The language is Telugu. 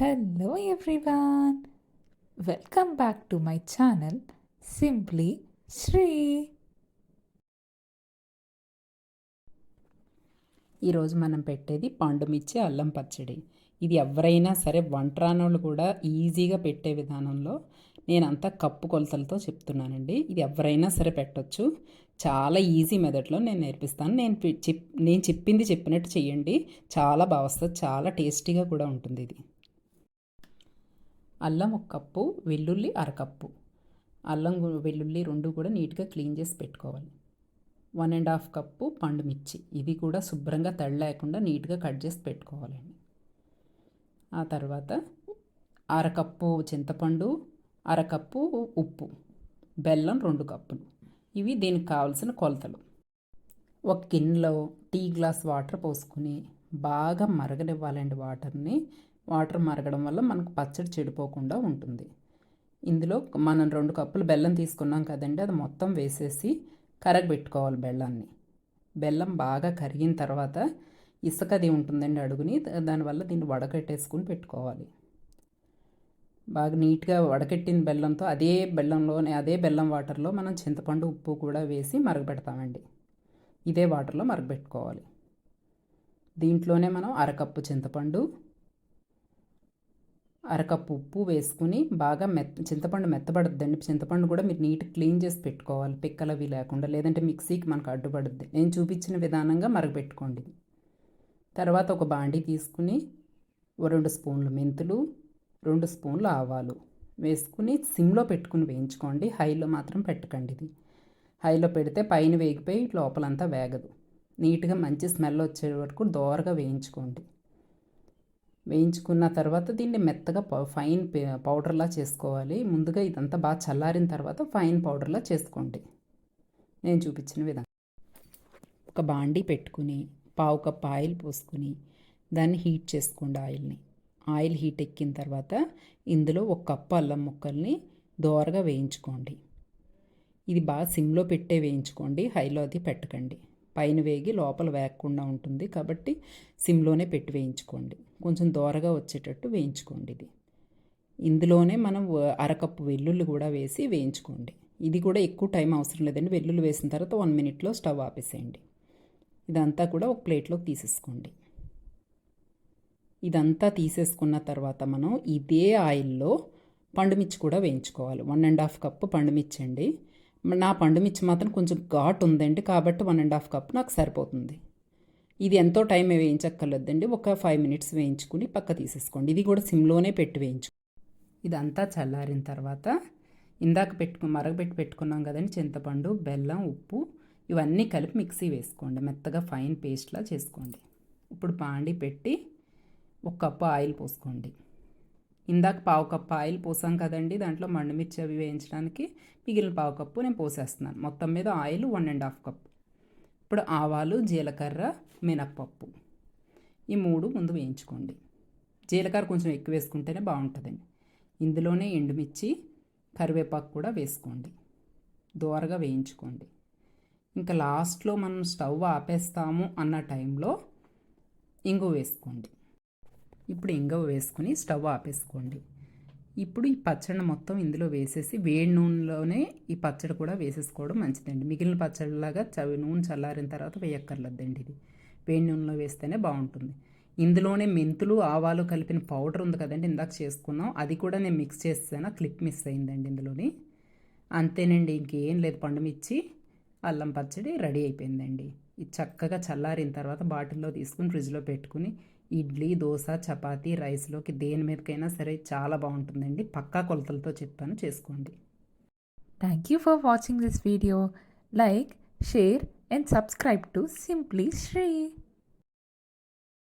Hello everyone welcome back to my channel simply Sri ఈరోజు మనం పెట్టేది పాండుమిర్చి అల్లం పచ్చడి. ఇది ఎవరైనా సరే వంట రానోళ్ళు కూడా ఈజీగా పెట్టే విధానంలో నేను అంతా కప్పు కొలతలతో చెప్తున్నానండి. ఇది ఎవరైనా సరే పెట్టొచ్చు. చాలా ఈజీ మెథడ్లో నేను నేర్పిస్తాను. నేను చెప్ నేను చెప్పింది చెప్పినట్టు చేయండి చాలా బాగా వస్తుంది. చాలా టేస్టీగా కూడా ఉంటుంది ఇది. అల్లం ఒక కప్పు వెల్లుల్లి అరకప్పు అల్లం వెల్లుల్లి రెండు కూడా నీట్గా క్లీన్ చేసి పెట్టుకోవాలి. వన్ అండ్ హాఫ్ కప్పు పండు మిర్చి. ఇది కూడా శుభ్రంగా తడి లేకుండా నీట్గా కట్ చేసి పెట్టుకోవాలండి. ఆ తర్వాత అరకప్పు చింతపండు అరకప్పు ఉప్పు బెల్లం రెండు కప్పులు. ఇవి దీనికి కావాల్సిన కొలతలు. ఒక గిన్నెలో టీ గ్లాస్ వాటర్ పోసుకుని బాగా మరగనివ్వాలండి వాటర్ని. వాటర్ మరగడం వల్ల మనకు పచ్చడి చెడిపోకుండా ఉంటుంది. ఇందులో మనం రెండు కప్పులు బెల్లం తీసుకున్నాం కదండి అది మొత్తం వేసేసి కరగబెట్టుకోవాలి బెల్లాన్ని. బెల్లం బాగా కరిగిన తర్వాత ఇసుక అది ఉంటుందండి అడుగుని దానివల్ల దీన్ని వడకట్టేసుకుని పెట్టుకోవాలి. బాగా నీట్గా వడకెట్టిన బెల్లంతో అదే బెల్లంలోనే అదే బెల్లం వాటర్లో మనం చింతపండు ఉప్పు కూడా వేసి మరగపెడతామండి ఇదే వాటర్లో మరగబెట్టుకోవాలి. దీంట్లోనే మనం అరకప్పు చింతపండు అరకప్పు ఉప్పు వేసుకుని బాగా మెత్త చింతపండు మెత్తబడద్దండి. చింతపండు కూడా మీరు నీట్ క్లీన్ చేసి పెట్టుకోవాలి. పిక్కలు అవి లేకుండా లేదంటే మిక్సీకి మనకు అడ్డుపడుద్ది. నేను చూపించిన విధానంగా మరగపెట్టుకోండి. తర్వాత ఒక బాండీ తీసుకుని ఓ రెండు స్పూన్లు మెంతులు రెండు స్పూన్లు ఆవాలు వేసుకుని సిమ్లో పెట్టుకుని వేయించుకోండి. హైలో మాత్రం పెట్టకండి ఇది. హైలో పెడితే పైన వేగిపోయి లోపలంతా వేగదు. నీట్గా మంచి స్మెల్ వచ్చే వరకు దోరగా వేయించుకోండి. వేయించుకున్న తర్వాత దీన్ని మెత్తగా పౌ- ఫైన్ పౌడర్లా చేసుకోవాలి. ముందుగా ఇదంతా బాగా చల్లారిన తర్వాత ఫైన్ పౌడర్లా చేసుకోండి. నేను చూపించిన విధంగా. ఒక బాండీ పెట్టుకుని పావు కప్ ఆయిల్ పోసుకుని దాన్ని హీట్ చేసుకోండి ఆయిల్ని. ఆయిల్ హీట్ ఎక్కిన తర్వాత ఇందులో ఒక కప్పు అల్లం ముక్కల్ని దోరగా వేయించుకోండి. ఇది బాగా సిమ్లో పెట్టే వేయించుకోండి. హైలో అది పెట్టకండి. పైన వేగి లోపల వేగకుండా ఉంటుంది కాబట్టి సిమ్లోనే పెట్టి వేయించుకోండి. కొంచెం దోరగా వచ్చేటట్టు వేయించుకోండి ఇది. ఇందులోనే మనం అరకప్పు వెల్లుల్లి కూడా వేసి వేయించుకోండి. ఇది కూడా ఎక్కువ టైం అవసరం లేదండి. వెల్లుల్లి వేసిన తర్వాత వన్ మినిట్లో స్టవ్ ఆపేసేయండి. ఇదంతా కూడా ఒక ప్లేట్లోకి తీసేసుకోండి. ఇదంతా తీసేసుకున్న తర్వాత మనం ఇదే ఆయిల్లో పండుమిర్చి కూడా వేయించుకోవాలి. వన్ అండ్ హాఫ్ కప్పు పండుమిర్చి అండి నా పండుమిర్చి మాత్రం కొంచెం ఘాట్ ఉందండి. కాబట్టి వన్ అండ్ హాఫ్ కప్ నాకు సరిపోతుంది. ఇది ఎంతో టైం వేయించక్కర్లేదండి. ఒక ఫైవ్ మినిట్స్ వేయించుకుని పక్క తీసేసుకోండి. ఇది కూడా సిమ్లోనే పెట్టి వేయించు. ఇదంతా చల్లారిన తర్వాత ఇందాక పెట్టుకు మరగబెట్టి పెట్టుకున్నాం కదండి. చింతపండు బెల్లం ఉప్పు ఇవన్నీ కలిపి మిక్సీ వేసుకోండి. మెత్తగా ఫైన్ పేస్ట్లా చేసుకోండి. ఇప్పుడు పాండి పెట్టి ఒక కప్పు ఆయిల్ పోసుకోండి. ఇందాక పావు కప్పు ఆయిల్ పోసాం కదండి దాంట్లో మండుమిర్చి అవి వేయించడానికి మిగిలిన పావు కప్పు నేను పోసేస్తున్నాను. మొత్తం మీద oil one and half cup ఇప్పుడు ఆవాలు జీలకర్ర మినప్పప్పు. ఈ మూడు ముందు వేయించుకోండి. జీలకర్ర కొంచెం ఎక్కువ వేసుకుంటేనే బాగుంటుందండి. ఇందులోనే ఎండుమిర్చి కరివేపాకు కూడా వేసుకోండి. దోరగా వేయించుకోండి. ఇంకా లాస్ట్లో మనం స్టవ్ ఆపేస్తాము అన్న టైంలో ఇంగు వేసుకోండి. ఇప్పుడు ఇంగవ వేసుకుని స్టవ్ ఆపేసుకోండి. ఇప్పుడు ఈ పచ్చడి మొత్తం ఇందులో వేసేసి వేడి నూనెలోనే ఈ పచ్చడి కూడా వేసేసుకోవడం మంచిదండి. మిగిలిన పచ్చడిలాగా చవి నూనె చల్లారిన తర్వాత వేయక్కర్లేదండి ఇది. వేడి నూనెలో వేస్తేనే బాగుంటుంది. ఇందులోనే మెంతులు ఆవాలు కలిపిన పౌడర్ ఉంది కదండి ఇందాక చేసుకున్నాం. అది కూడా నేను మిక్స్ చేస్తాను క్లిప్ మిస్ అయిందండి ఇందులోని. అంతేనండి ఇంకేం లేదు. పండుమిర్చి అల్లం పచ్చడి రెడీ అయిపోయిందండి. ఇది చక్కగా చల్లారిన తర్వాత బాటిల్లో తీసుకుని ఫ్రిడ్జ్లో పెట్టుకుని ఇడ్లీ దోశ చపాతి రైస్లోకి దేని మీదకైనా సరే చాలా బాగుంటుందండి. పక్కా కొలతలతో చెప్పాను. చేసుకోండి. Thank you for watching this video like share and subscribe to simply Sri